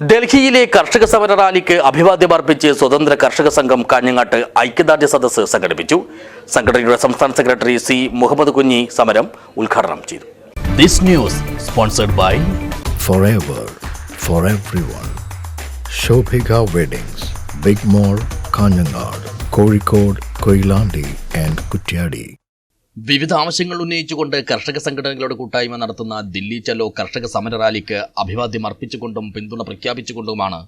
ഡൽഹിയിലെ കർഷക സമര റാലിക്ക് അഭിവാദ്യം അർപ്പിച്ച് സ്വതന്ത്ര കർഷക സംഘം കാഞ്ഞങ്ങാട്ട് ഐക്യദാർഢ്യ സദസ്സ് സംഘടിപ്പിച്ചു സംഘടനയുടെ സംസ്ഥാന സെക്രട്ടറി സി മുഹമ്മദ് കുഞ്ഞി സമരം ഉദ്ഘാടനം ചെയ്തു this news sponsored by for for everyone. Shobhika Weddings, Big mall Kanhangad Kozhikode Koilandi and Kutyadi. വിവിധ ആവശ്യങ്ങൾ ഉന്നയിച്ചുകൊണ്ട് കർഷക സംഘടനകളുടെ കൂട്ടായ്മ നടത്തുന്ന ദില്ലി ചലോ കർഷക സമര റാലിക്ക് അഭിവാദ്യം അർപ്പിച്ചുകൊണ്ടും പിന്തുണ പ്രഖ്യാപിച്ചുകൊണ്ടുമാണ്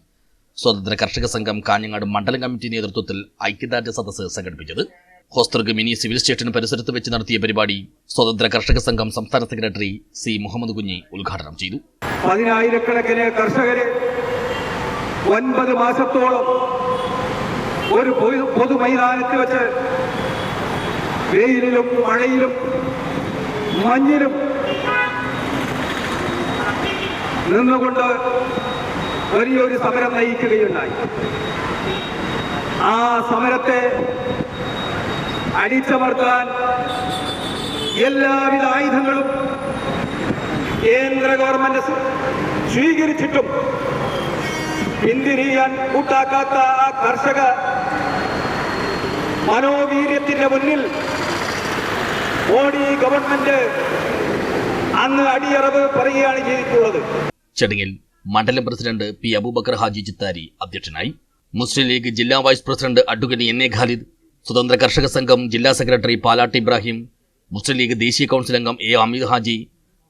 സ്വതന്ത്ര കർഷക സംഘം കാഞ്ഞങ്ങാട് മണ്ഡലം കമ്മിറ്റി നേതൃത്വത്തിൽ ഐക്യദാർഢ്യ സദസ്സ് സംഘടിപ്പിച്ചത്. ഹോസ്തർഗ് മിനി സിവിൽ സ്റ്റേഷൻ പരിസരത്ത് വെച്ച് നടത്തിയ പരിപാടി സ്വതന്ത്ര കർഷക സംഘം സംസ്ഥാന സെക്രട്ടറി സി മുഹമ്മദ് കുഞ്ഞി ഉദ്ഘാടനം ചെയ്തു. പതിനായിരക്കണക്കിന് കർഷകരെ ഒൻപത് മാസത്തോളം ഒരു പൊതു മൈതാനത്ത് വെച്ച് വെയിലിലും മഴയിലും മഞ്ഞിലും നിന്നുകൊണ്ട് വലിയൊരു സമരം നയിക്കുകയുണ്ടായി. ആ സമരത്തെ അടിച്ചമർത്താൻ എല്ലാവിധ ആയുധങ്ങളും കേന്ദ്ര ഗവൺമെന്റ് സ്വീകരിച്ചിട്ടും പിന്തിരിയാൻ കൂട്ടാക്കാത്ത ആ കർഷക മനോവീര്യത്തിന്റെ മുന്നിൽ മോഡി ഗവൺമെന്റ് അന്ന് അടിയറവ് പറയുകയാണ് ചെയ്തിട്ടുള്ളത്. ചടങ്ങിൽ മണ്ഡലം പ്രസിഡന്റ് പി അബൂബക്കർ ഹാജി ചിത്താരി അധ്യക്ഷനായി. മുസ്ലിം ലീഗ് ജില്ലാ vice president advocate N A Khalid Swathanthra Karshaka Sangham ജില്ലാ സെക്രട്ടറി പാലാട്ട് ഇബ്രാഹിം മുസ്ലിം ലീഗ് ദേശീയ കൗൺസിൽ അംഗം എ അമീദ് ഹാജി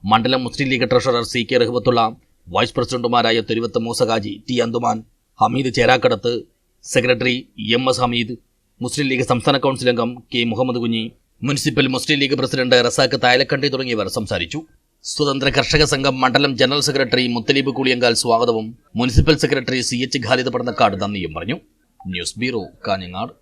മണ്ഡലം Muslim League treasurer C K Rahbathulla vice പ്രസിഡന്റുമാരായ Theruvath Moosa Haji T Anthuman Hameed Cherakkadath secretary M S Hameed Muslim League സംസ്ഥാന council അംഗം K Muhammad Kunhi municipal Muslim League president Razak Thayalakandi തുടങ്ങിയവർ സംസാരിച്ചു. സ്വതന്ത്ര കർഷക സംഘം മണ്ഡലം ജനറൽ സെക്രട്ടറി മുത്തലീബ് കുളിയങ്കാൽ സ്വാഗതവും municipal secretary C H Khalid Padannakkad നന്ദിയും പറഞ്ഞു. News bureau Kanhangad.